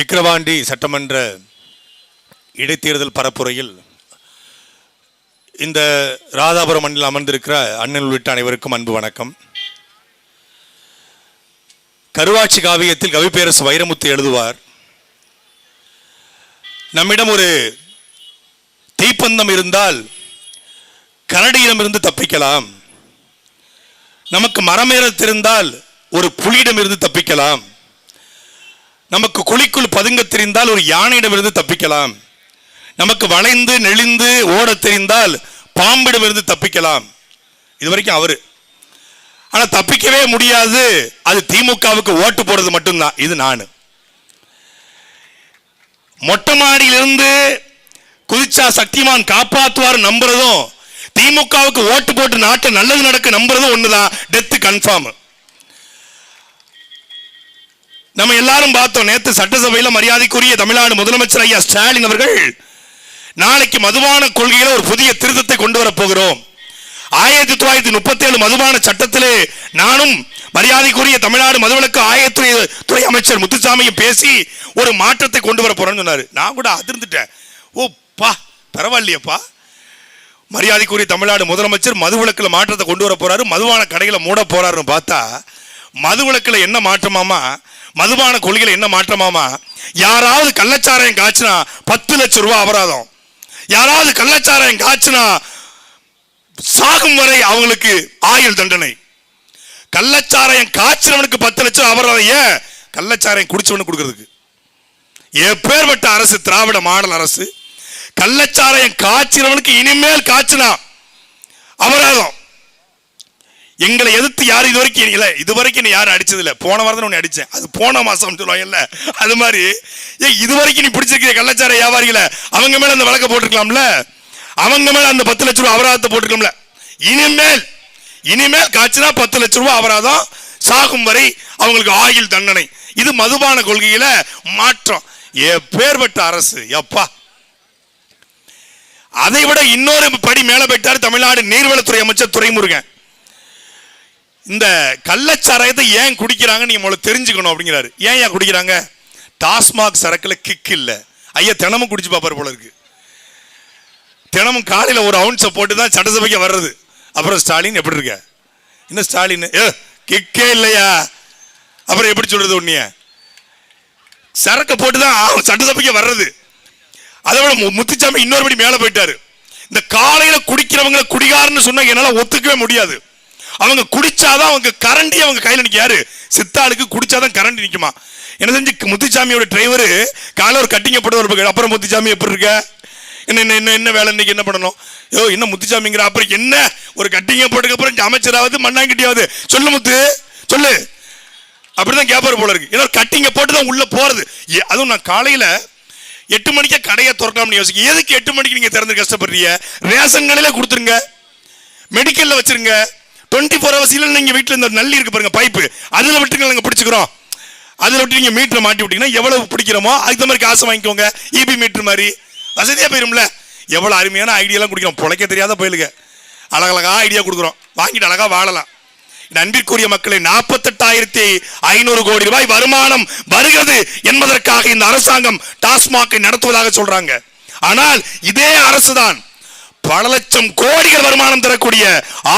விக்கிரவாண்டி சட்டமன்ற இடைத்தேர்தல் பரப்புரையில் இந்த ராதாபுரம் மண்ணில் அமர்ந்திருக்கிற அண்ணன் உள்ளிட்ட அனைவருக்கும் அன்பு வணக்கம். கருவாட்சி காவியத்தில் கவிப்பேரசு வைரமுத்து எழுதுவார் நம்மிடம் ஒரு தீப்பந்தம் இருந்தால் கரடியிடமிருந்து தப்பிக்கலாம். நமக்கு மரமேற தெரிந்தால் ஒரு புலியிடமிருந்து தப்பிக்கலாம். நமக்கு குழிக்குள் பதுங்க தெரிந்தால் ஒரு யானையிடமிருந்து தப்பிக்கலாம். நமக்கு வளைந்து நெளிந்து ஓட தெரிந்தால் பாம்பிடமிருந்து தப்பிக்கலாம். இது வரைக்கும் அவரு. ஆனால் தப்பிக்கவே முடியாது. அது திமுகவுக்கு ஓட்டு போடுறது மட்டும்தான். இது நான். மொட்டை மாடியிலிருந்து குதிச்சா சக்திமான் காப்பாற்றுவார் நம்புறதும் திமுகவுக்கு ஓட்டு போட்டு நாட்டை நல்லது நடக்க நம்புறதும் ஒண்ணுதான். டெத்து கன்ஃபார்ம் நம்ம எல்லாரும் பார்த்தோம். நேத்து சட்டசபையில் மரியாதைக்குரிய தமிழ்நாடு முதலமைச்சர் ஐயா ஸ்டாலின் அவர்கள் நாளைக்கு மதுபான கொள்கையில ஒரு புதிய திருத்தத்தை கொண்டு வரப் போகிறோம். ஆயிரத்தி தொள்ளாயிரத்தி முப்பத்தி ஏழு மதுபான சட்டத்திலே நானும் மரியாதைக்குரிய தமிழ்நாடு மதுவிலக்கு ஆயத்துறை துறை அமைச்சர் முத்துசாமியும் பேசி ஒரு மாற்றத்தை கொண்டு வர போறேன்னு சொன்னாரு. நான் கூட அதிர்ந்துட்டேன். ஓ பா பரவாயில்லையப்பா. மரியாதைக்குரிய தமிழ்நாடு முதலமைச்சர் மதுவிலக்கில் மாற்றத்தை கொண்டு வர போறாரு. மதுவான கடைகளை மூட போறாருன்னு பார்த்தா மதுவிலக்கில் என்ன மாற்றமாமா மதுபான கொள்கையில் என்ன மாற்றமாமா யாராவது கள்ளச்சாராயம் காய்ச்சினா பத்து லட்சம் ரூபாய் அபராதம். யாராவது கள்ளச்சாராயம் காய்ச்சினா சாகும் வரை அவங்களுக்கு ஆயுள் தண்டனை. கள்ளச்சாராயம் காய்ச்சினவனுக்கு பத்து லட்சம் அபராதம் ஏன்? கள்ளச்சாராயம் குடிச்சவனு கொடுக்கறதுக்கு. எப்பேற்பட்ட அரசு? திராவிட மாடல் அரசு. கள்ளச்சாராயம் காய்ச்சினவனுக்கு இனிமேல் காய்ச்சினா அபராதம். எங்களை எதிர்த்து யார் இது வரைக்கும் இல்லை இது வரைக்கும் நீ யாரும் அடிச்சது இல்லை. போன வாரம் ஒன்று அடித்தேன் அது போன மாசம் சொல்லுவாங்கல்ல அது மாதிரி ஏ இது வரைக்கும் நீ பிடிச்சிருக்கிற கள்ளச்சார வியாபாரிகளை அவங்க மேலே அந்த வழக்கை போட்டிருக்கலாம்ல? அவங்க மேலே அந்த பத்து லட்ச ரூபாய் அபராதத்தை போட்டிருக்கலாம்ல. இனிமேல் இனிமேல் காய்ச்சினா பத்து லட்ச ரூபா அபராதம் சாகும் வரை அவங்களுக்கு ஆயுள் தண்டனை. இது மதுபான கொள்கையில மாற்றம். எப்பேற்பட்ட அரசு எப்பா. அதை விட இன்னொரு படி மேல போயிட்டார் தமிழ்நாடு நீர்வளத்துறை அமைச்சர் துறைமுருகன் இந்த கள்ளச்சாராயத்தை ஏன் குடிக்கிறாங்க நீங்க முதல்ல தெரிஞ்சுக்கணும் அப்படிங்கிறாரு. ஏன் ஏன் குடிக்கிறாங்க? டாஸ்மாக் சரக்குல கிக் இல்லை. ஐயா தினமும் குடிச்சு பார்ப்பாரு போல இருக்கு. தினமும் காலையில ஒரு அவுன்ஸை போட்டு தான் சட்டசபைக்கு வர்றது. அப்புறம் ஸ்டாலின் எப்படி இருக்க? என்ன ஸ்டாலின்? ஏ கிக்கே இல்லையா? அப்புறம் எப்படி சொல்றது உன்னிய? சரக்கை போட்டு தான் சட்டசபைக்கு வர்றது. அதை விட மு- முத்துச்சாமி இன்னொரு படி மேலே போயிட்டாரு. இந்த காலையில் குடிக்கிறவங்களை குடிகாரன்னு சொன்னால் என்னால் ஒத்துக்கவே முடியாது. அவங்க குடிச்சாதான் அவங்க கரண்டி அவங்க கையில் நிற்க யாரு? சித்தாளுக்கு குடிச்சாதான் கரண்டி நிற்குமா என்ன செஞ்சு முத்துச்சாமியோட டிரைவரு காலையில் ஒரு கட்டிங்க போட்டு ஒரு அப்புறம் முத்துச்சாமி எப்படி இருக்க? என்ன என்ன என்ன என்ன வேலை? இன்னைக்கு என்ன பண்ணணும்? யோ என்ன முத்துச்சாமிங்கிற அப்புறம் என்ன? ஒரு கட்டிங்க போட்டுக்கு அப்புறம் அமைச்சராவது மண்ணாங்கிட்டியாவது. சொல்லு முத்து சொல்லு. அப்படிதான் கேப்பாரு போல இருக்கு. ஏன்னா கட்டிங்க போட்டு தான் உள்ள போறது. ஏ- அதுவும் நான் காலையில எட்டு மணிக்கே கடையை திறக்கலாம்னு யோசிக்க. எதுக்கு எட்டு மணிக்கு நீங்க திறந்து கஷ்டப்படுறீங்க? ரேஷன் கடையில கொடுத்துருங்க. மெடிக்கல்ல வச்சிருங்க. டுவெண்ட்டி ஃபோர் ஹவர்ஸ் இல்லை நீங்கள் வீட்டில் இந்த நல்லி இருக்கு பாருங்க பைப்பு அதில் விட்டுங்க நாங்கள் பிடிச்சிக்கிறோம். அதில் விட்டு நீங்கள் மீட்டரை மாட்டி விட்டிங்கன்னா எவ்வளவு பிடிக்கிறோமோ அதுக்கு மாதிரி காசு வாங்கிக்கோங்க. இபி மீட்டர் மாதிரி. வசதியாக போயிரும்ல. எவ்வளோ அருமையான ஐடியாலாம் குடிக்கிறோம். பிழைக்க தெரியாத போயிலுங்க. அழகழகா ஐடியா கொடுக்குறோம். வாங்கிட்டு அழகாக வாழலாம். நன்றிக்குரிய மக்களை நாற்பத்தெட்டாயிரத்தி ஐநூறு கோடி ரூபாய் வருமானம் வருகிறது என்பதற்காக இந்த அரசாங்கம் டாஸ்மாகை நடத்துவதாக சொல்றாங்க. ஆனால் இதே அரசு தான் பல லட்சம் கோடிகள் வருமானம் தரக்கூடிய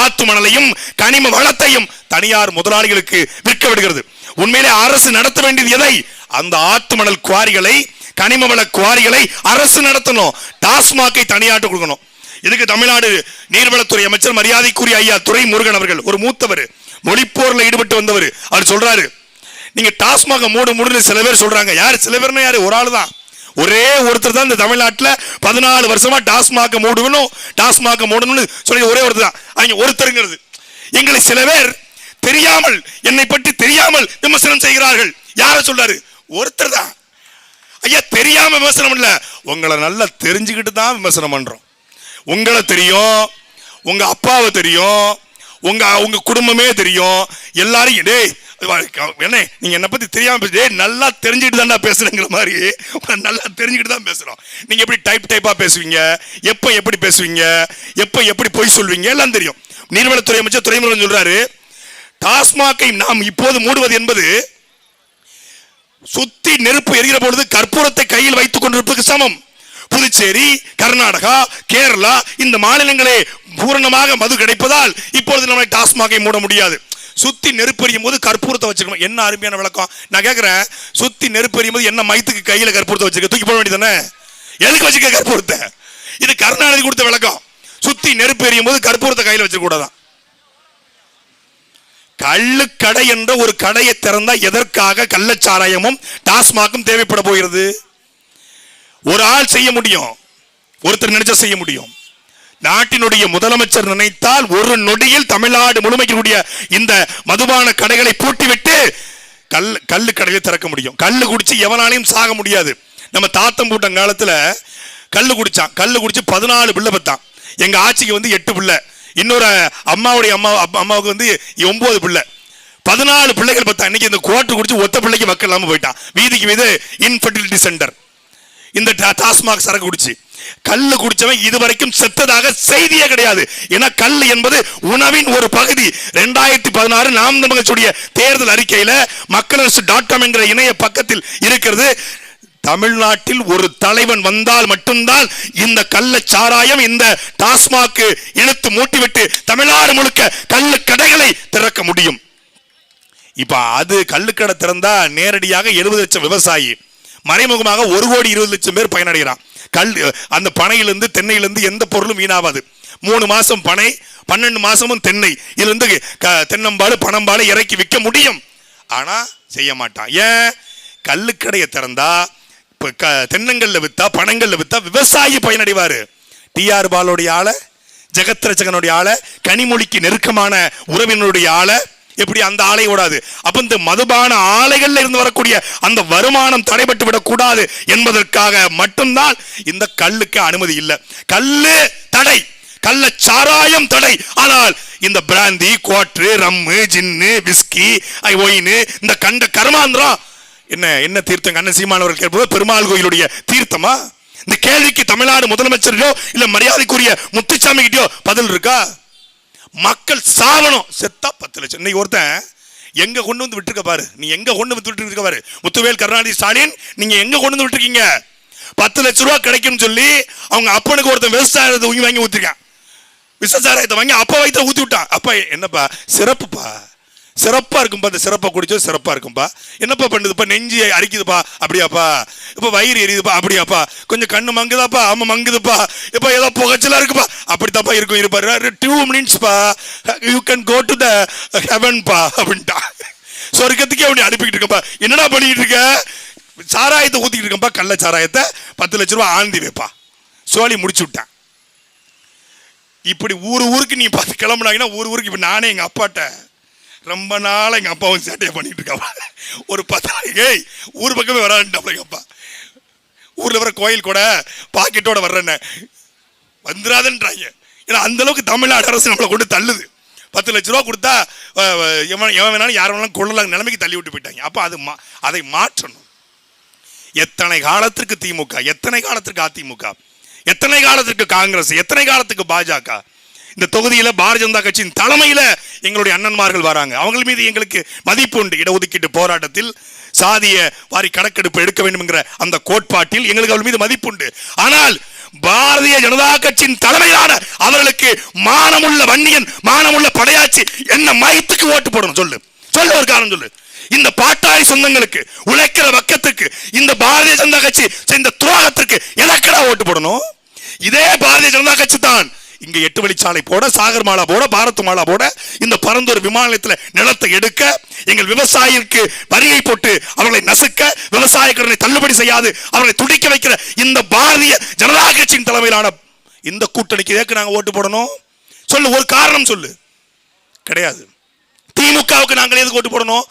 ஆத்து மணலையும் கனிம வளத்தையும் தனியார் முதலாளிகளுக்கு விற்க விடுகிறது. உண்மையிலே அரசு நடத்த வேண்டியது எதை? அந்த ஆத்து மணல் குவாரிகளை கனிம வள குவாரிகளை அரசு நடத்தணும். டாஸ்மாகை தனியாட்டு கொடுக்கணும். இதுக்கு தமிழ்நாடு நீர்வளத்துறை அமைச்சர் மரியாதைக்குரிய ஐயா துறை முருகன் அவர்கள் ஒரு மூத்தவர் மொழிப்போரில் ஈடுபட்டு வந்தவர். அவர் சொல்றாரு நீங்க டாஸ்மாக மூடு மூடுன்னு சில பேர் சொல்றாங்க. யார்? சில பேர்னு யாரு? ஒரு ஆள் தான் ஒரே ஒருத்தர் தான் இந்த தமிழ்நாட்டில் பதினாலு வருஷமா டாஸ்மாக மூடணும் டாஸ்மாக மூடணும்னு சொல்லி ஒரே ஒருத்தர் தான். அவங்க ஒருத்தருங்கிறது. எங்களை சில பேர் தெரியாமல் என்னை பற்றி தெரியாமல் விமர்சனம் செய்கிறார்கள். யார சொல்றாரு? ஒருத்தர் தான். ஐயா தெரியாம விமர்சனம் இல்லை. உங்களை நல்லா தெரிஞ்சுக்கிட்டு தான் விமர்சனம் பண்றோம். உங்களை தெரியும் உங்க அப்பாவை தெரியும் உங்க உங்க குடும்பமே தெரியும். எல்லாரையும் டேய் என்ன நீங்க என்ன பத்தி தெரியாம பேசு நல்லா தெரிஞ்சுட்டு தான்டா பேசுறேங்கிற மாதிரி நல்லா தெரிஞ்சுக்கிட்டு தான் பேசுறோம். நீங்க எப்படி டைப் டைப்பா பேசுவீங்க? எப்ப எப்படி பேசுவீங்க? எப்ப எப்படி பொய் சொல்வீங்க? எல்லாம் தெரியும். நீர்வளத்துறை அமைச்சர் துறைமுருகன் சொல்றாரு டாஸ்மாகை நாம் இப்போது மூடுவது என்பது சுத்தி நெருப்பு எரிகிற பொழுது கற்பூரத்தை கையில் வைத்துக் கொண்டிருப்பதற்கு சமம். புதுச்சேரி கர்நாடகா கேரளா இந்த மாநிலங்களே பூரணமாக மது கிடைப்பதால் இப்பொழுது நம்ம டாஸ்மாகை மூட முடியாது. சுத்தி நெருப்பெறியும் போது கற்பூரத்தை வச்சுக்கணும். என்ன அருமையான விளக்கம். நான் கேட்கிறேன் சுத்தி நெருப்பெறியும் போது என்ன மயத்துக்கு கையில கற்பூரத்தை வச்சிருக்க தூக்கி போட வேண்டியதானே எதுக்கு வச்சுக்க கற்பூரத்தை? இது கருணாநிதி கொடுத்த விளக்கம். சுத்தி நெருப்பு எறியும் போது கற்பூரத்தை கையில வச்சிருக்க கூடாதான். கடை என்ற ஒரு கடையை திறந்தா எதற்காக கள்ளச்சாராயமும் டாஸ்மாகும் தேவைப்பட போகிறது? ஒரு ஆள் செய்ய முடியும். ஒருத்தர் நினைச்சா செய்ய முடியும். நாட்டினுடைய முதலமைச்சர் நினைத்தால் ஒரு நொடியில் தமிழ்நாடு முழுமைக்குடைய இந்த மதுபான கடைகளை பூட்டிவிட்டு கல் கல்லு கடையை திறக்க முடியும். கல் குடிச்சு எவனாலையும் சாக முடியாது. நம்ம தாத்தம் பூட்டம் காலத்தில் கல் குடித்தான் கல் குடிச்சு பதினாலு பிள்ளை பத்தான். எங்கள் ஆட்சிக்கு வந்து எட்டு பிள்ளை. இன்னொரு அம்மாவுடைய அம்மா அம்மாவுக்கு வந்து ஒம்பது பிள்ளை. பதினாலு பிள்ளைகள் பார்த்தா இன்னைக்கு இந்த கோட்டு குடிச்சு ஒத்த பிள்ளைக்கு மக்கள் இல்லாமல் போயிட்டான். வீதிக்கு வீது இன்ஃபர்டிலிட்டி சென்டர் இந்த டா- டாஸ்மாக் சரக்கு குடிச்சு. கல்லு குடிச்சவன் இதுவரைக்கும் செத்ததாக செய்தியே கிடையாது. ஏன்னா கல் என்பது உணவின் ஒரு பகுதி. ரெண்டாயிரத்தி பதினாறு நாம் தமிழச்சுடைய தேர்தல் அறிக்கையில மக்கள் டாட் காம் என்கிற இணைய பக்கத்தில் இருக்கிறது. தமிழ்நாட்டில் ஒரு தலைவன் வந்தால் மட்டும்தான் இந்த கள்ள சாராயம் இந்த டாஸ்மாக் இழுத்து மூட்டிவிட்டு தமிழ்நாடு முழுக்க கள்ளு கடைகளை திறக்க முடியும். இப்ப அது கள்ளுக்கடை திறந்தா நேரடியாக எழுபது லட்சம் விவசாயி மறைமுகமாக ஒரு கோடி இருபது லட்சம் பேர் பயனடைகிறான். கல் அந்த பனையிலிருந்து தென்னையிலிருந்து எந்த பொருளும் வீணாவாது. மூணு மாசம் பனை பன்னெண்டு மாசமும் தென்னை. இதுலேருந்து க- தென்னம்பாடு பணம்பாடு இறக்கி விற்க முடியும். ஆனால் செய்ய மாட்டான். ஏன்? கல்லுக்கடையை திறந்தா இப்போ க- தென்னங்களில் விற்றா பனங்கள்ல விற்றா விவசாயி பயனடைவார். டிஆர் பாலோடைய ஆளை ஜெகத்ரஜகனுடைய ஆளை கனிமொழிக்கு நெருக்கமான உறவினருடைய ஆளை எப்படி அந்த ஆலை ஓடாது? அப்ப இந்த மதுபான ஆலைகள்ல இருந்து வரக்கூடிய அந்த வருமானம் தடைபட்டு விடக்கூடாது என்பதற்காக மட்டும்தான் இந்த கல்லுக்கு அனுமதி இல்லை. கல்லு தடை. கள்ள சாராயம் தடை. ஆனால் இந்த பிராந்தி கோட்ரு ரம்மு ஜின்னு பிஸ்கி ஐ ஒயின் இந்த கண்ட கர்மாந்திரம் என்ன என்ன தீர்த்தம் கண்ண சீமானவர்கள் கேட்பது? பெருமாள் கோயிலுடைய தீர்த்தமா? இந்த கேள்விக்கு தமிழ்நாடு முதலமைச்சரையோ இல்ல மரியாதைக்குரிய முத்துச்சாமி கிட்டயோ பதில் இருக்கா? மக்கள் சாவணும். செத்தா பத்து லட்சம். இன்னைக்கு ஒருத்தன் எங்க கொண்டு வந்து விட்டுருக்க பாரு. நீ எங்க கொண்டு வந்து விட்டுருக்க பாரு. முத்துவேல் கருணாநிதி ஸ்டாலின் நீங்க எங்க கொண்டு வந்து விட்டுருக்கீங்க? பத்து லட்ச ரூபா கிடைக்கும் சொல்லி அவங்க அப்பனுக்கு ஒருத்தன் விவசாயத்தை வாங்கி ஊத்திருக்கான். விவசாயத்தை வாங்கி அப்பா வயிற்ற ஊத்தி விட்டான். அப்பா என்னப்பா? சிறப்புப்பா. சிறப்பாக இருக்கும்பா அந்த சிறப்பை குடிச்சோ சிறப்பாக இருக்கும்பா. என்னப்பா பண்ணுதுப்பா? நெஞ்சு அரிக்குதுப்பா. அப்படியாப்பா? இப்போ வயிறு எரியுதுப்பா. அப்படியாப்பா? கொஞ்சம் கண்ணு மங்குதாப்பா? ஆமாம் மங்குதுப்பா? இப்போ ஏதோ புகைச்சலா இருக்குப்பா? அப்படித்தாப்பா இருக்கும் இருப்பாரு. Two மினிட்ஸ்ப்பா you can go to the ஹெவன்ப்பா அப்படின்ட்டா. சொர்க்கத்துக்கே அப்படி அனுப்பிக்கிட்டு இருக்கப்பா என்னடா பண்ணிக்கிட்டு இருக்க? சாராயத்தை ஊற்றிக்கிட்டு இருக்கேன்ப்பா கள்ள சாராயத்தை. பத்து லட்ச ரூபா ஆழ்ந்தி வைப்பா. சோழி முடிச்சு விட்டேன் இப்படி ஊர் ஊருக்கு நீ பார்த்து கிளம்புனாங்கன்னா ஊர் ஊருக்கு இப்போ நானே எங்கள் அப்பாட்ட ரொம்ப நாளாக எங்கள் அப்பாவும் சேட்டையை பண்ணிகிட்டு இருக்காப்பா ஒரு பத்து நாளைக்கு ஊர் பக்கமே வரான்ட்டாப்பா எங்கள் அப்பா. ஊரில் வர கோயில் கூட பாக்கெட்டோட வர்றேன்ன. வந்துடாதுன்றாங்க ஏன்னா அந்தளவுக்கு தமிழ்நாடு அரசு நம்மளை கொண்டு தள்ளுது. பத்து லட்ச ரூபா கொடுத்தா எவன் எவன் வேணாலும் யார் வேணாலும் கொள்ளலாம் நிலைமைக்கு தள்ளி விட்டு போயிட்டாங்க. அப்போ அது மா அதை மாற்றணும். எத்தனை காலத்திற்கு திமுக? எத்தனை காலத்திற்கு அதிமுக? எத்தனை காலத்திற்கு காங்கிரஸ்? எத்தனை காலத்துக்கு பாஜக? இந்த தொகுதியில் பாரதிய ஜனதா கட்சியின் தலைமையில் எங்களுடைய அண்ணன்மார்கள் வராங்க. அவங்கள் மீது எங்களுக்கு மதிப்பு உண்டு. இடஒதுக்கீட்டு போராட்டத்தில் சாதிய வாரி கணக்கெடுப்பு எடுக்க வேண்டும் அந்த கோட்பாட்டில் எங்களுக்கு அவர்கள் மீது மதிப்பு உண்டு. ஆனால் பாரதிய ஜனதா கட்சியின் தலைமையிலான அவர்களுக்கு மானமுள்ள வன்னியன் மானமுள்ள படையாச்சி என்ன மயத்துக்கு ஓட்டு போடணும் சொல்லு. சொல்லு ஒரு காரணம் சொல்லு. இந்த பாட்டாளி சொந்தங்களுக்கு உழைக்கிற பக்கத்துக்கு இந்த பாரதிய ஜனதா கட்சி செய்த துரோகத்திற்கு எனக்கடா ஓட்டு போடணும்? இதே பாரதிய ஜனதா கட்சி தான் இங்க எட்டு வழிச்சாலை போட சாகர் மாலா போட பாரத் மாலா போட இந்த பரந்தூர் விமான நிலத்தை எடுக்க எங்கள் விவசாயிக்கு வரியை போட்டு அவர்களை நசுக்க விவசாய கடனை தள்ளுபடி செய்யாது அவர்களை துடிக்க வைக்கிற இந்த பாரதிய ஜனதா கட்சியின் தலைமையிலான இந்த கூட்டணிக்கு எதற்கு நாங்கள் ஓட்டு போடணும்? சொல்லு ஒரு காரணம் சொல்லு. கிடையாது. திமுகவுக்கு நாங்கள் எதுக்கு ஓட்டு போடணும்?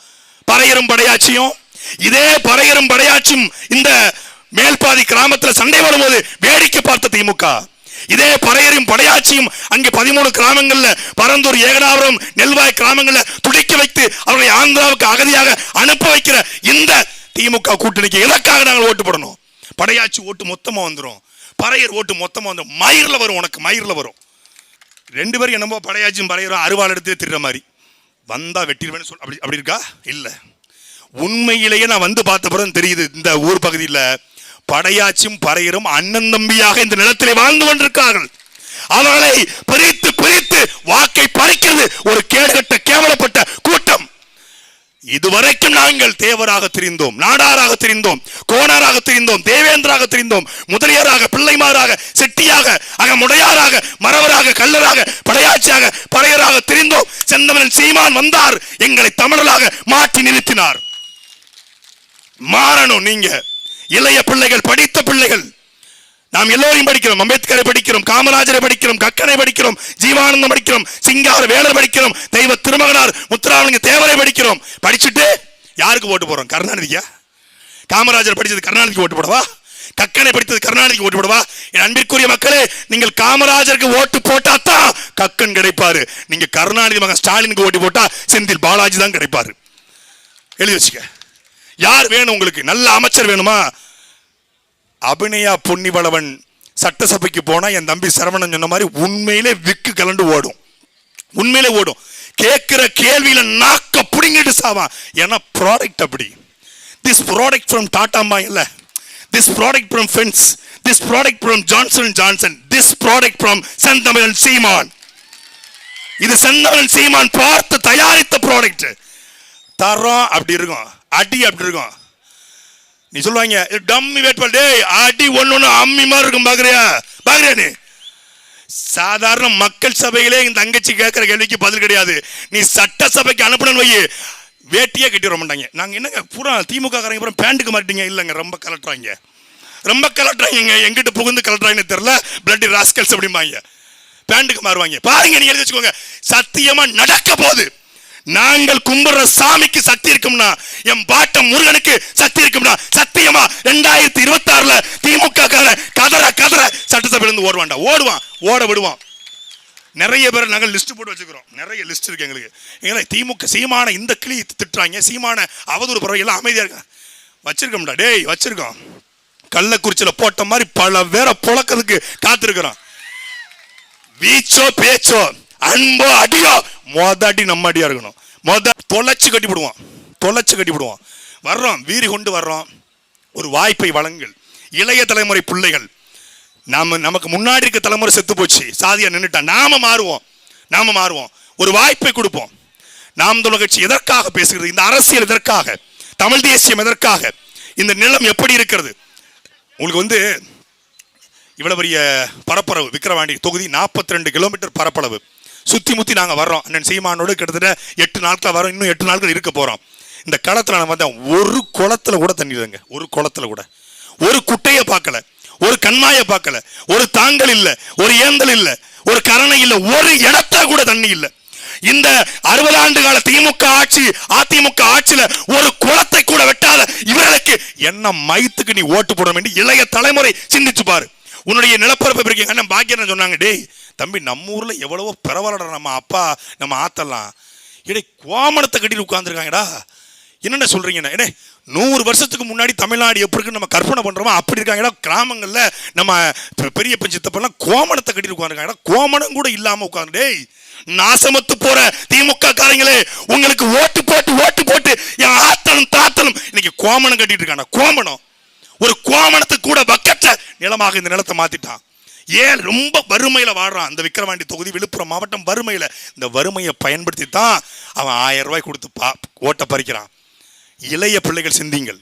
பறையரும் படையாட்சியும் இதே பறையரும் படையாட்சியும் இந்த மேல்பாதி கிராமத்தில் சண்டை வரும்போது வேடிக்கை பார்த்த திமுக. இதே பறையரும் படையாச்சியும் அங்கே பதிமூணு கிராமங்கள்ல பரந்தூர் ஏகனாபுரம் நெல்வாய் கிராமங்களில் துடிக்க வைத்து அவர்களை ஆந்திராவுக்கு அகதியாக அனுப்ப வைக்கிற இந்த திமுக கூட்டணிக்கு எதற்காக நாங்கள் ஓட்டு போடணும்? படையாச்சி ஓட்டு மொத்தமா வந்துரும். பறையர் ஓட்டு மொத்தமா வந்துடும் மயிர்ல வரும் உனக்கு மயிர்ல வரும். ரெண்டு பேரும் என்னமோ படையாச்சும் பறையரும் அறுவாள் எடுத்து திருற மாதிரி. வந்தா வெட்டிடுவேன்னு சொல் அப்படி அப்படி இருக்கா? இல்லை. உண்மையிலேயே நான் வந்து பார்த்த பிறகு தெரியுது இந்த ஊர் பகுதியில் படையாச்சும் பறையரும் அண்ணன் தம்பியாக இந்த நிலத்திலே வாழ்ந்து கொண்டிருக்கார்கள் அவர்களை பிரித்து பிரித்து வாக்கை பறிக்கிறது ஒரு கேடுகட்ட கேவலப்பட்ட கூட்டம். இதுவரைக்கும் நாங்கள் தேவராக தெரிந்தோம் நாடாராக தெரிந்தோம் கோணாராக தெரிந்தோம் தேவேந்திராக தெரிந்தோம் முதலியராக பிள்ளைமாராக செட்டியாக அகமுடையாராக மறவராக கல்லராக படையாட்சியாக பழையராக தெரிந்தோம். செந்தமனன் சீமான் வந்தார் எங்களை தமிழராக மாற்றி நிறுத்தினார். மாறணும் நீங்க. இளைய பிள்ளைகள் படித்த பிள்ளைகள். நாம் எல்லோரையும் படிக்கிறோம். அம்பேத்கரை படிக்கிறோம் காமராஜரை படிக்கிறோம் கக்கனை படிக்கிறோம் ஜீவானந்தம் படிக்கிறோம் சிங்கார வேலர் படிக்கிறோம் தெய்வ திருமகனார் முத்துராமலிங்க தேவரை படிக்கிறோம். படிச்சுட்டு யாருக்கு ஓட்டு போறோம் கருணாநிதியா காமராஜர் படித்தது கருணாநிதிக்கு ஓட்டு போடவா? கக்கனை படித்தது கருணாநிதிக்கு ஓட்டு போடவா? என் அன்பிற்குரிய மக்களே நீங்கள் காமராஜருக்கு ஓட்டு போட்டாதான் கக்கன் கிடைப்பாரு. நீங்க கருணாநிதி மகன் ஸ்டாலினுக்கு ஓட்டு போட்டா செந்தில் பாலாஜி தான் கிடைப்பாரு. எழுதி வச்சுக்க. யார் வேணும் உங்களுக்கு? நல்ல அமைச்சர் வேணுமா? அபிநயா பொன்னிவளவன் சட்டசபைக்கு போனால் என் தம்பி சரவணன் சொன்ன மாதிரி உண்மையிலே விக்கு கலண்டு ஓடும். உண்மையிலே ஓடும். கேட்குற கேள்வியில் நாக்க பிடிங்கிட்டு சாவான். ஏன்னா ப்ராடக்ட் அப்படி. திஸ் ப்ராடக்ட் ஃப்ரம் டாட்டாமா இல்லை. This product from fence this product from Johnson Johnson this product from Senthamizhan Seeman இது செந்தமிழன் சீமான் பார்த்து தயாரித்த ப்ராடக்ட் தரம் அப்படி இருக்கும். அடி அப்படி இருக்கும். நீ சொல்லுவாங்க டம்மி வேட்பாளர் டேய் அடி ஒன்று ஒன்று அம்மி மாதிரி இருக்கும் பார்க்குறியா பார்க்குறியா நீ? சாதாரண மக்கள் சபையிலே இந்த தங்கச்சி கேட்குற கேள்விக்கு பதில் கிடையாது. நீ சட்டசபைக்கு அனுப்பணும்னு வை. வேட்டியே கட்டி வர மாட்டாங்க. நாங்கள் என்னங்க பூரா திமுக காரங்க பூரா பேண்ட்டுக்கு மாட்டீங்க இல்லைங்க ரொம்ப கலட்டுறாங்க. ரொம்ப கலட்டுறாங்க. எங்கிட்ட புகுந்து கலட்டுறாங்கன்னு தெரில பிளட்டி ராஸ்கல்ஸ் அப்படிம்பாங்க. பேண்ட்டுக்கு மாறுவாங்க. பாருங்க நீங்கள் எழுதி வச்சுக்கோங்க. சத்தியமாக நடக்க போகுது. நாங்கள் கும்பிடுற சாமிக்கு சக்தி இருக்கும்னா என் பாட்டம் முருகனுக்கு சக்தி இருக்கும்னா சத்தியமா ரெண்டாயிரத்தி இருபத்தி ஆறுல திமுக கதற கதற சட்டசபையில இருந்து ஓடுவான்டா. ஓடுவான் ஓட விடுவான். நிறைய பேர் நாங்கள் லிஸ்ட் போட்டு வச்சுக்கிறோம். நிறைய லிஸ்ட் இருக்கு எங்களுக்கு. எங்களை திமுக சீமான இந்த கிளி திட்டுறாங்க. சீமான அவதூறு பறவை எல்லாம் அமைதியா இருக்காங்க. வச்சிருக்கோம்டா டேய் வச்சிருக்கோம். கள்ளக்குறிச்சியில் போட்ட மாதிரி பல பேரை புழக்கிறதுக்கு காத்திருக்கிறோம். வீச்சோ பேச்சோ அன்போ அடியோ மொதாட்டி நம்ம அடியாக இருக்கணும். மொத தொலைச்சு கட்டிவிடுவோம் தொலைச்சு கட்டிவிடுவோம் வர்றோம். வீரி கொண்டு வர்றோம். ஒரு வாய்ப்பை வழங்குங்கள் இளைய தலைமுறை பிள்ளைகள். நாம் நமக்கு முன்னாடி இருக்க தலைமுறை செத்து போச்சு. சாதியாக நின்னுட்டா. நாம மாறுவோம். நாம மாறுவோம். ஒரு வாய்ப்பை கொடுப்போம். நாம் தமிழ் கட்சி எதற்காக பேசுகிறது? இந்த அரசியல் எதற்காக? தமிழ் தேசியம் எதற்காக? இந்த நிலம் எப்படி இருக்கிறது? உங்களுக்கு வந்து இவ்வளவு பெரிய பரப்பளவு விக்கிரவாண்டி தொகுதி 42 ரெண்டு கிலோமீட்டர் பரப்பளவு. சுத்தி முத்தி நாங்க வர்றோம். அண்ணன் சீமானோடு கிட்டத்தட்ட எட்டு நாட்கள் வரோம் இன்னும் எட்டு நாட்கள் இருக்க போறோம். இந்த களத்தில் நான் பார்த்தேன் ஒரு குளத்துல கூட தண்ணி இல்லைங்க. ஒரு குளத்துல கூட. ஒரு குட்டையை பார்க்கல. ஒரு கண்மாயை பார்க்கல. ஒரு தாங்கல் இல்ல. ஒரு ஏந்தல் இல்ல. ஒரு கரணை இல்ல. ஒரு இடத்த கூட தண்ணி இல்ல. இந்த அறுபது ஆண்டு கால திமுக ஆட்சி அதிமுக ஆட்சியில ஒரு குளத்தை கூட வெட்டாத இவர்களுக்கு என்ன மைத்துக்கு நீ ஓட்டு போட வேண்டிய இளைய தலைமுறை சிந்திச்சு பாரு. உன்னுடைய நிலப்பரப்பு இருக்கீங்க அண்ணன் பாக்கியம் சொன்னாங்க டேய் தம்பி நம்ம ஊரில் எவ்வளவோ பரவாயில்லடா நம்ம அப்பா நம்ம ஆத்தெல்லாம். இடே கோமணத்தை கட்டிட்டு உட்காந்துருக்காங்கடா என்னென்ன சொல்கிறீங்கண்ணா ஏடே நூறு வருஷத்துக்கு முன்னாடி தமிழ்நாடு எப்படி இருக்குன்னு நம்ம கற்பனை பண்ணுறோமோ அப்படி இருக்காங்கடா. கிராமங்களில் நம்ம பெ- பெரிய பஞ்சத்தப்பெல்லாம் கோமணத்தை கட்டிட்டு உட்காந்துருக்காங்கடா கோமணம் கூட இல்லாமல் உட்காந்து டேய் நாசமத்து போற திமுக காரங்களே உங்களுக்கு ஓட்டு போட்டு ஓட்டு போட்டு என் ஆத்தனும் தாத்தனும் இன்னைக்கு கோமணம் கட்டிட்டு இருக்காங்க கோமணம் ஒரு கோமணத்துக்கு கூட பக்கற்ற நிலமாக இந்த நிலத்தை மாத்திட்டான். ஏன் ரொம்ப வறுமையில் வாடுறான்? அந்த விக்கிரவாண்டி தொகுதி விழுப்புரம் மாவட்டம் வறுமையில். இந்த வறுமையை பயன்படுத்தி தான் அவன் ஆயிரம் ரூபாய் கொடுத்து பா ஓட்ட பறிக்கிறான். இளைய பிள்ளைகள் சிந்திங்கள்.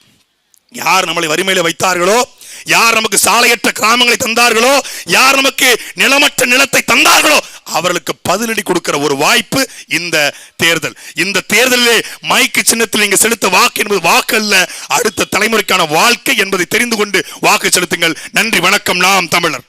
யார் நம்மளை வறுமையில் வைத்தார்களோ? யார் நமக்கு சாலையற்ற கிராமங்களை தந்தார்களோ? யார் நமக்கு நிலமற்ற நிலத்தை தந்தார்களோ? அவர்களுக்கு பதிலடி கொடுக்கிற ஒரு வாய்ப்பு இந்த தேர்தல். இந்த தேர்தலிலே மைக்கு சின்னத்தில் நீங்க செலுத்த வாக்கு என்பது வாக்கு அல்ல. அடுத்த தலைமுறைக்கான வாழ்க்கை என்பதை தெரிந்து கொண்டு வாக்கு செலுத்துங்கள். நன்றி வணக்கம். நாம் தமிழர்.